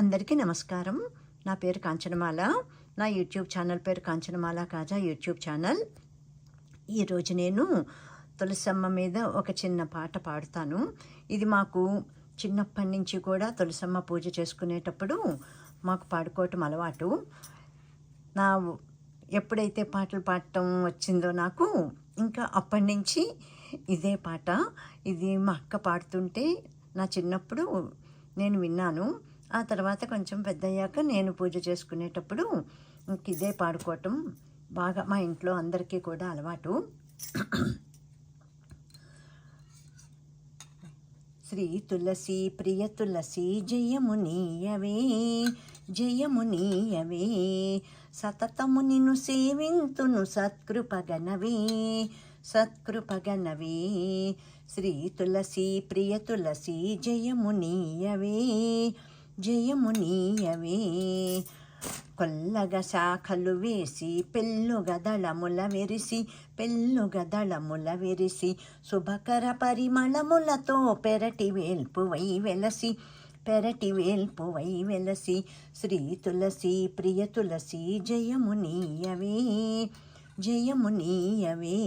అందరికీ నమస్కారం. నా పేరు కాంచనమాల. నా యూట్యూబ్ ఛానల్ పేరు కాంచనమాల కాజా యూట్యూబ్ ఛానల్. ఈరోజు నేను తులసమ్మ మీద ఒక చిన్న పాట పాడుతాను. ఇది మాకు చిన్నప్పటి నుంచి కూడా తులసమ్మ పూజ చేసుకునేటప్పుడు మాకు పాడుకోవటం అలవాటు. నా ఎప్పుడైతే పాటలు పాడటం వచ్చిందో నాకు ఇంకా అప్పటి నుంచి ఇదే పాట. ఇది మా అక్క పాడుతుంటే నా చిన్నప్పుడు నేను విన్నాను. ఆ తర్వాత కొంచెం పెద్దయ్యాక నేను పూజ చేసుకునేటప్పుడు ఇంక ఇదే పాడుకోవటం బాగా మా ఇంట్లో అందరికీ కూడా అలవాటు. శ్రీ తులసి ప్రియ తులసి జయమునీయవే జయమునీయవే సతతము నిన్ను సేవింతును సత్కృపగనవే సత్కృపగనవే. శ్రీ తులసి ప్రియ తులసి జయమునీయవే నీయవే జయము నీయవే. కొల్లగ శాఖలు వేసి పెళ్ళుగ దళముల వెరిసి పెళ్ళుగ దళముల వెరిసి శుభకర పరిమళములతో పెరటి వేల్పువై వెలసి పెరటి వేల్పువై వెలసి శ్రీ తులసి ప్రియ తులసి జయము నీయవే. జయము నీయవే.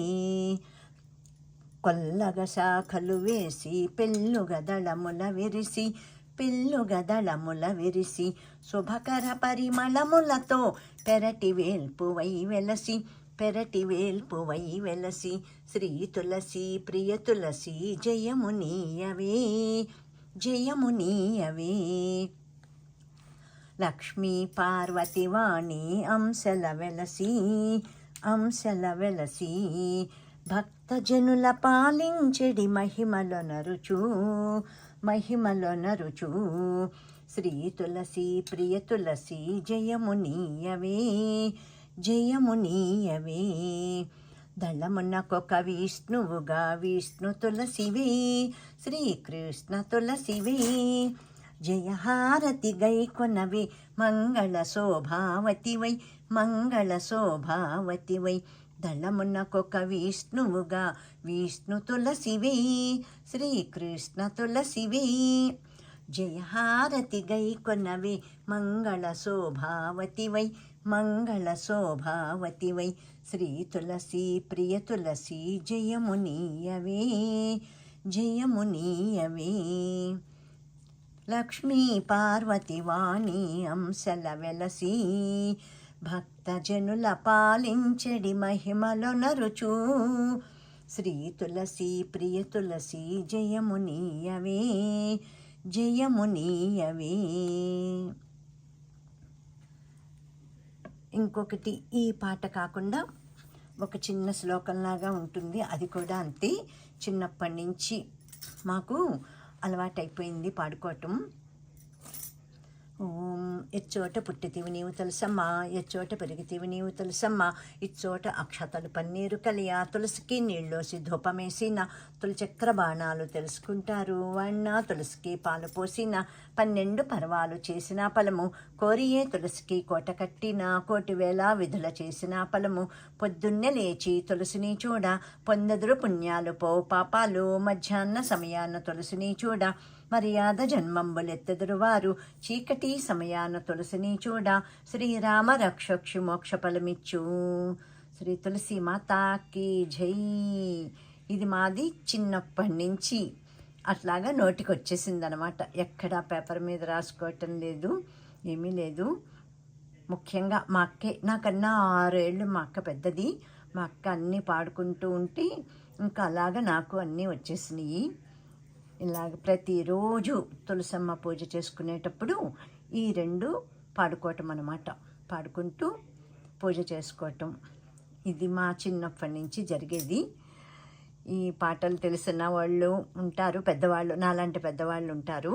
కొల్లగ శాఖలు వేసి పెళ్ళుగ దళముల విరిసి పిల్లుగదళముల విరిసి శుభకర పరిమళములతో పెరటి వేల్పువై వెలసి పెరటి వేల్పువై వెలసి శ్రీ తులసి ప్రియ తులసి జయమునీయవే జయమునీయవే లక్ష్మీ పార్వతి వాణి అంశల వెలసి అంశల వెలసి భక్తజనుల పాలించెడి మహిమలో నరుచు మహిమలో నరుచు. శ్రీ తులసి ప్రియ తులసి జయము నీయవే జయము నీయవే. దళమునకొక విష్ణువుగా విష్ణు తులసివే శ్రీకృష్ణ తులసివే. జయహారతి గైకొనవే మంగళ శోభావతి వై మంగళ శోభావతి వై దళమునకొక విష్ణువుగా విష్ణు తులసివే శ్రీకృష్ణ తులసివే జయహారతి గైకొనవే మంగళ శోభావతివై మంగళ శోభావతివై శ్రీ తులసి ప్రియ తులసి జయమునీయవే జయమునీయవే. లక్ష్మీ పార్వతి వాణి అంశల వెలసి భక్తజనుల పాలించెడి మహిమలో నరుచు. శ్రీ తులసి ప్రియ తులసి జయమునీయవే జయమునీయవే ఇంకొకటి ఈ పాట కాకుండా ఒక చిన్న శ్లోకంలాగా ఉంటుంది. అది కూడా అంతే. చిన్నప్పటి నుంచి మాకు అలవాటైపోయింది పాడుకోవటం. ఇచ్చోట పుట్టితివి నీవు తెలుసమ్మా ఎచ్చోట పెరిగితివి నీవు తెలుసమ్మా. ఇచ్చోట అక్షతలు పన్నీరు కలియా తులసికి నీళ్ళోసి ధూపమేసిన తులచక్ర బాణాలు తెలుసుకుంటారు వన్న తులసికి పాలు పోసిన పన్నెండు పర్వాలు చేసిన ఫలము. కోరియే తులసికి కోట కట్టిన కోటి వేల విధుల చేసిన ఫలము. పొద్దున్నే లేచి తులసిని చూడ పొందదురు పుణ్యాలు పో పాపాలు. మధ్యాహ్న సమయాన తులసిని చూడ మర్యాద జన్మంబులెత్తెదురు వారు చీకటి సమయాన తులసిని చూడ శ్రీరామ రక్షక్షు మోక్షఫలమిచ్చు శ్రీ తులసి మాతాకి జై. ఇది మాది చిన్నప్పటి నుంచి. అట్లాగా నోటికి వచ్చేసింది అనమాట ఎక్కడా పేపర్ మీద రాసుకోవటం లేదు ఏమీ లేదు. ముఖ్యంగా మా అక్కే నాకన్నా ఆరేళ్ళు మా అక్క పెద్దది. మా అక్క అన్నీ పాడుకుంటూ ఉంటే ఇంకా అలాగా నాకు అన్నీ వచ్చేసినాయి. ఇలాగ ప్రతిరోజు తులసమ్మ పూజ చేసుకునేటప్పుడు ఈ రెండు పాడుకోవటం అన్నమాట. పాడుకుంటూ పూజ చేసుకోవటం. ఇది మా చిన్నప్పటి నుంచి జరిగేది. ఈ పాటలు తెలిసిన వాళ్ళు ఉంటారు పెద్దవాళ్ళు నాలాంటి పెద్దవాళ్ళు ఉంటారు.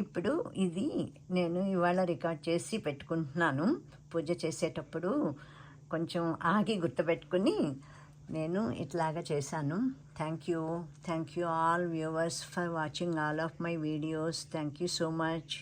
ఇప్పుడు ఇది నేను ఇవాళ రికార్డ్ చేసి పెట్టుకుంటున్నాను. పూజ చేసేటప్పుడు కొంచెం ఆగి గుర్తుపెట్టుకుని నేను ఇట్లాగా చేశాను. Thank you thank you all viewers for watching all of my videos thank you so much